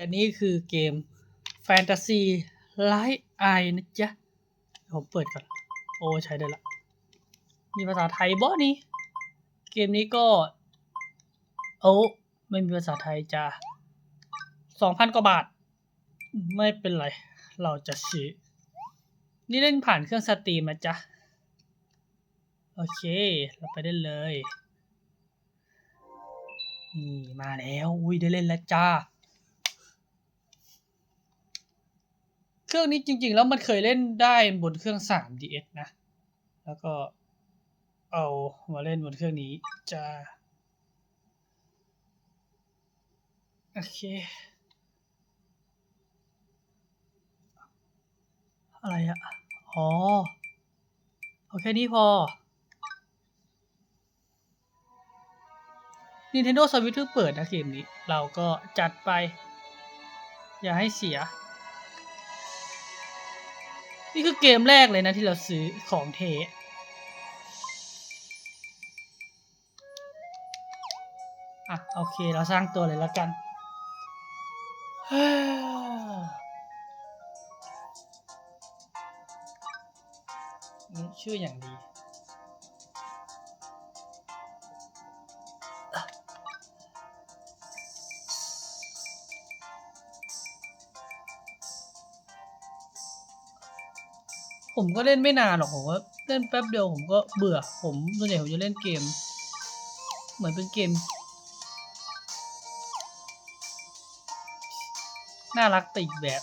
อันนี้คือเกมแฟนตาซีไลท์ไอนะจ๊ะ ผมเปิดก่อน โอ้ใช้ได้ละ มีภาษาไทยบ่นี่ เกมนี้ก็ โอ้ไม่มีภาษาไทยจ้าสองพันกว่าบาท ไม่เป็นไร เราจะซื้อ นี่เล่นผ่านเครื่องสตรีมนะจ๊ะ โอเค เราไปได้เลย นี่มาแล้ว อุ้ยได้เล่นแล้วจ้า เค รื่องนี้จริง ๆ แล้วมันเคยเล่นได้บนเครื่อง 3DS นะ แล้วก็เอามาเล่นบนเครื่องนี้จะโอเค อะไรอะอ๋อเอาแค่นี้พอ Nintendo Switch เพิ่งเปิดนะเกมนี้ เราก็จัดไป อย่าให้เสีย นี่คือเกมแรกเลยนะที่เราซื้อของเทอะโอเคเราสร้างตัวเลยแล้วกัน ชื่ออย่างดี ผมก็เล่นไม่นานหรอกผมว่าเล่นแป๊บเดียวผมก็เบื่อ ผมส่วนใหญ่ผมจะเล่นเกม เหมือนเป็นเกม น่ารักต่อีกแบบ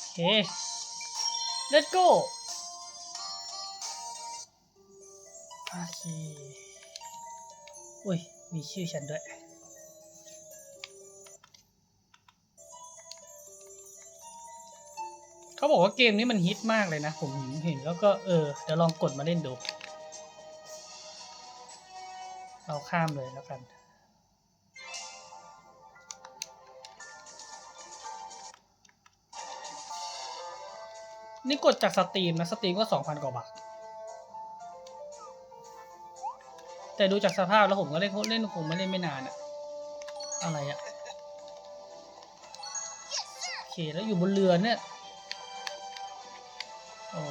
โอเค let's go โอเคอุ้ย มีชื่อฉันด้วย เขาบอกว่าเกมนี้มันฮิตมากเลยนะ ผมเห็นแล้วก็เออ เดี๋ยวลองกดมาเล่นดู เราข้ามเลยแล้วกันนี่กดจากสตรีมนะ สตรีมก็สองพันกว่าบาท แต่ดูจากสภาพแล้วผมก็เล่นเล่นคงไม่เล่นไม่นานอะอะไรอะโอเคแล้วอยู่บนเรือเนี่ยโอ้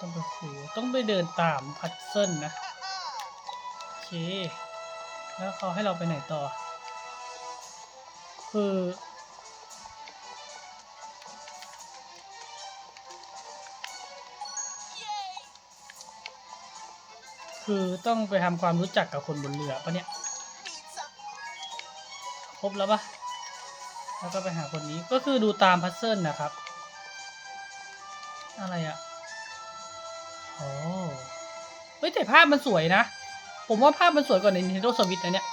ต้องไปคุยต้องไปเดินตามพัดเซิลนะโอเคแล้วเขาให้เราไปไหนต่อ คือ คือต้องไปทำความรู้จักกับคนบนเรือปะเนี่ยครบแล้วปะแล้วก็ไปหาคนนี้ก็คือดูตามพัซเซิลนะครับ อะไรอะ่ะโอ้เฮ้ยแต่ภาพมันสวยนะ ผมว่าภาพมันสวยกว่าใน Nintendo Switch นะเนี่ย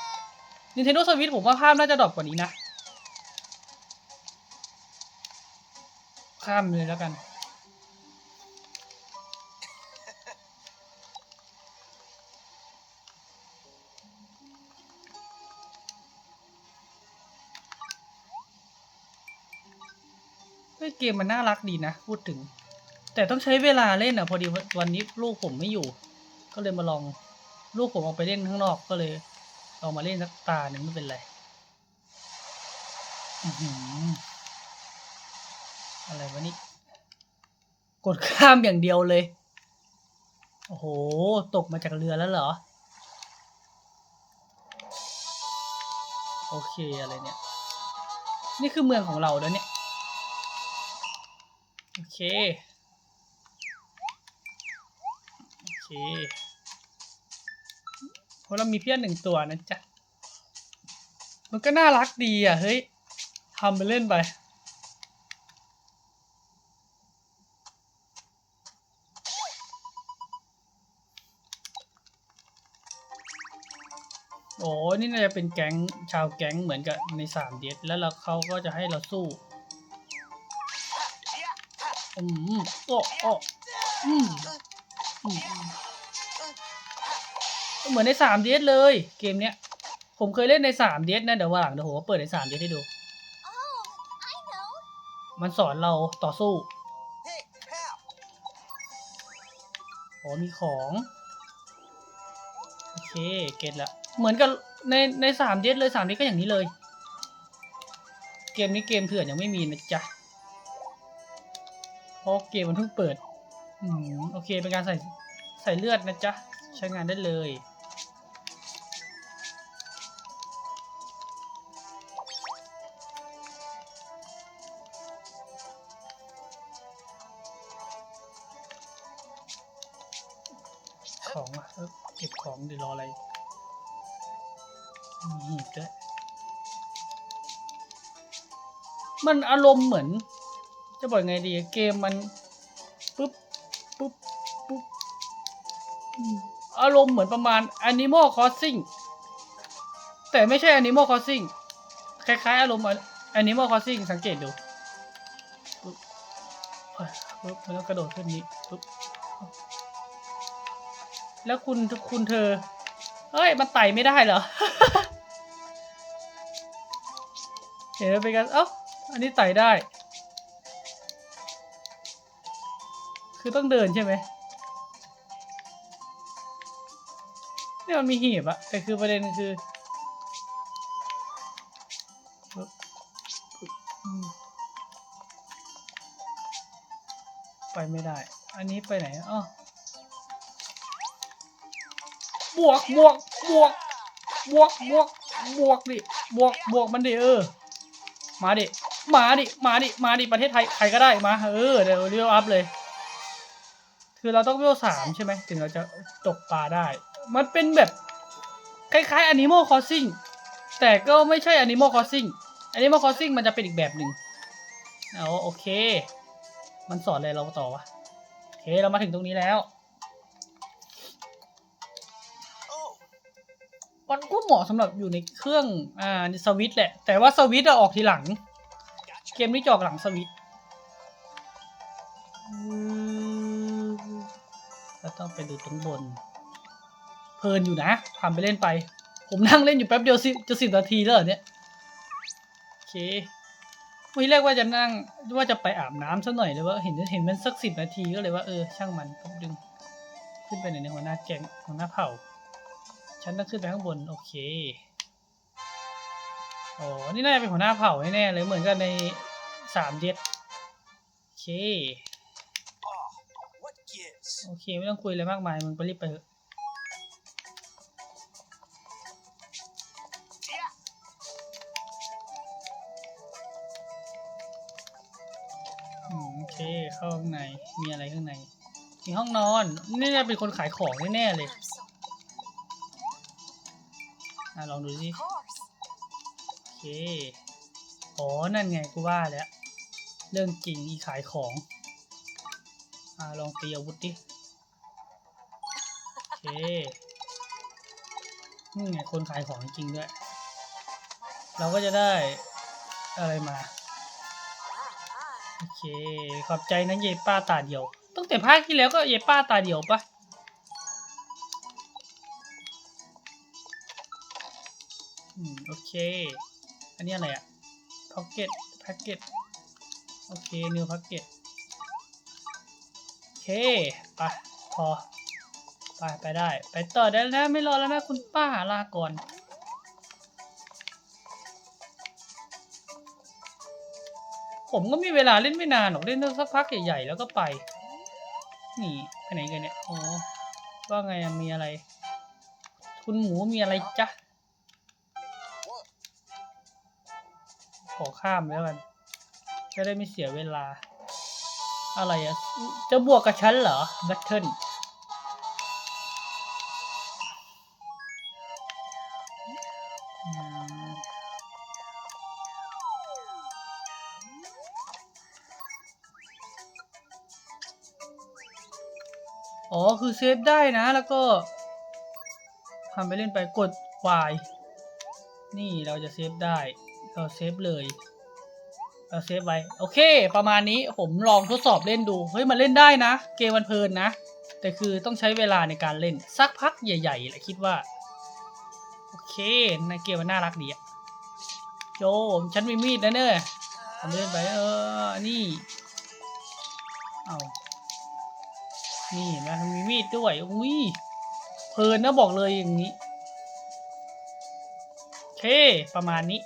Nintendo Switch ผมว่าภาพน่าจะดรอปกว่านี้นะ ข้ามเลยแล้วกัน เกมมันน่ารักดีนะ พูดถึง แต่ต้องใช้เวลาเล่นอะ พอดีวันนี้ลูกผมไม่อยู่ ก็เลยมาลองลูกผมออกไปเล่นข้างนอกก็เลยลองมาเล่นสักตาหนึ่งไม่เป็นไรอะไรวะนี่ กดข้ามอย่างเดียวเลย โอ้โห ตกมาจากเรือแล้วเหรอ โอเคอะไรเนี่ย นี่คือเมืองของเราแล้วเนี่ย อเค โอเคเพราะเรามีเพี้ยนหนึ่งตัวนะจ๊ะ มันก็น่ารักดีอะ เฮ้ยทำไปเล่นไปโอ้นี่น่าจะเป็นแก๊งชาวแก๊งเหมือนกับในสามเดแล้วเราเขาก็จะให้เราสู้ อืมโอ้โอ้อืมอืมเหมือนในสามเดเลย เกมเนี้ย ผมเคยเล่นในสามเดนะเดี๋ยววันหลังเดี๋ยวผมเปิดในสามเดให้ดู มันสอนเราต่อสู้โอ้มีของ โอเค เก็ตละ เหมือนกับในในสามเดสเลยสามเดสก็อย่างนี้เลย เกมนี้เกมเถื่อนยังไม่มีนะจ๊ะ เพราะเกมมันเพิ่งเปิด อืมโอเค เป็นการใส่ใส่เลือดนะจ๊ะ ใช้งานได้เลย ของอะเออเก็บของเดี๋ยวรออะไรมีหีบด้วยมันอารมณ์เหมือน จะบอกไงดีเกมมันปุ๊บปุ๊บปุ๊บอารมณ์เหมือนประมาณ Animal Crossing แต่ไม่ใช่ Animal Crossing คล้ายๆ อารมณ์ Animal Crossing สังเกตดูปุ๊บปุ๊บมันต้องกระโดดขึ้นนี้ปุ๊บแล้วคุณคุณเธอ เฮ้ย มันไต่ไม่ได้เหรอ เห็นแล้วเป็นกัน เอ้า อันนี้ไต่ได้ คือต้องเดินใช่ไหมเนี่ยมันมีหีบอะแต่คือประเด็นคือไปไม่ได้ อันนี้ไปไหนอะอ๋อบวกบวกบวกบวกบวกบวกดิบวกบวกมันดิเออ มาดิ มาดิ มาดิ มาดิ ประเทศไทย ใครก็ได้มา เออ เดี๋ยวเรียกอัพเลย คือเราต้องเวลสามใช่ไหมถึงเราจะตกปลาได้ มันเป็นแบบ คล้ายๆ Animal Crossing แต่ก็ไม่ใช่ Animal Crossing Animal Crossing มันจะเป็นอีกแบบหนึ่งเอาโอเค มันสอนอะไรเราต่อวะโอเคเรามาถึงตรงนี้แล้ว Oh, มันก็เหมาะสำหรับอยู่ในเครื่องอ่าสวิตช์แหละ แต่ว่าสวิตช์อะออกทีหลัง gotcha. เกมนี้จะออกหลังสวิต แล้วต้องไปดูตรงบน เพลินอยู่นะทำไปเล่นไป ผมนั่งเล่นอยู่แป๊บเดียวสิจะสิบนาทีแล้วเนี่ยโอเควันแรกว่าจะนั่งว่าจะไปอาบน้ำซะหน่อยเลยว่าเห็นเห็นมันสักสิบนาทีก็เลยว่าเออช่างมันผมดึง ขึ้นไปหนในหัวหน้าแกงหัวหน้าเผ่า ฉันต้องขึ้นไปข้างบนโอเคโอ้นี่น่าจะเป็นหัวหน้าเผ่าแน่เลยเหมือนกันในสามเจ็ดโอเค โอเค ไม่ต้องคุยอะไรมากมาย มึงไปรีบไปเถอะ Yeah. อืมโอเค เข้าข้างใน มีอะไรข้างใน มีห้องนอน นี่น่าเป็นคนขายของแน่ๆเลย อะ ลองดูสิ โอเค อ๋อ นั่นไงกูว่าแล้ว เรื่องจริงอีขายของ อ่าลองตีอาวุธดิ โอเคนี่ไงคนขายของจริงด้วย เราก็จะได้อะไรมา โอเค ขอบใจนะเยป้าตาเดียว ตั้งแต่ภาคที่แล้วก็เยป้าตาเดียวปะอืม โอเค อันนี้อะไรอะพ็อกเก็ตแพ็กเก็ต โอเคนิวพ็อกเก็ต เคไปพอไปไปได้ ไปต่อได้แล้วนะไม่รอแล้วนะคุณป้าลาก่อนผมก็มีเวลาเล่นไม่นานหรอกเล่นสักพักใหญ่ๆแล้วก็ไป นี่ไปไหนกันเนี่ยโอ๋อว่าไงมีอะไร คุณหมูมีอะไรจ๊ะขอข้ามแล้วกันจะได้ไม่เสียเวลา อะไรอะจะบวกกับฉันเหรอแบทเทิลอ๋อ คือเซฟได้นะ แล้วก็ทำไปเล่นไปกด Y นี่เราจะเซฟได้ เราเซฟเลย เราเซฟไว้ โอเค ประมาณนี้ผมลองทดสอบเล่นดู เฮ้ย มันเล่นได้นะ เกมมันเพลินนะ แต่คือต้องใช้เวลาในการเล่น สักพักใหญ่ๆแหละคิดว่า โอเคในเกมมันน่ารักดีอะโจฉันมีมีดนะเนอะ Huh? ทำเล่นไปเออ นี่ เอานี่นะมีมีดด้วย อุ้ย เพลินนะบอกเลยอย่างนี้ โอเค ประมาณนี้